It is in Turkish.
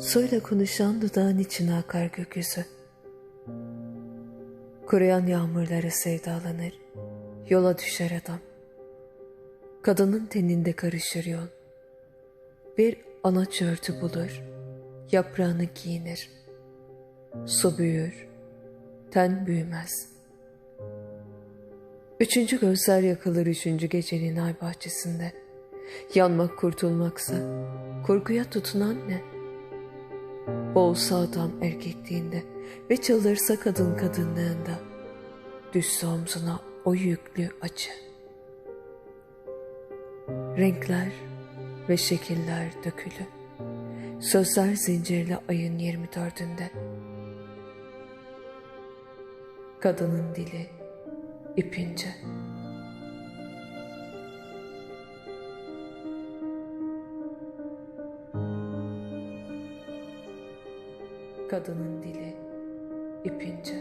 Suyla konuşan dudağın içine akar gökyüzü. Kuruyan yağmurlara sevdalanır, yola düşer adam. Kadının teninde karışır yol. Bir anaç örtü bulur, yaprağını giyinir. Su büyür, ten büyümez. Üçüncü gözler yakılır üçüncü gecenin ay bahçesinde. Yanmak kurtulmaksa, korkuya tutunan ne? Boğulsa adam erkekliğinde ve çalırsa kadın kadınlığında. Düşse omzuna o yüklü acı. Renkler ve şekiller dökülü. Sözler zincirli ayın 24'ünde. Kadının dili ipince. Kadının dili ipince.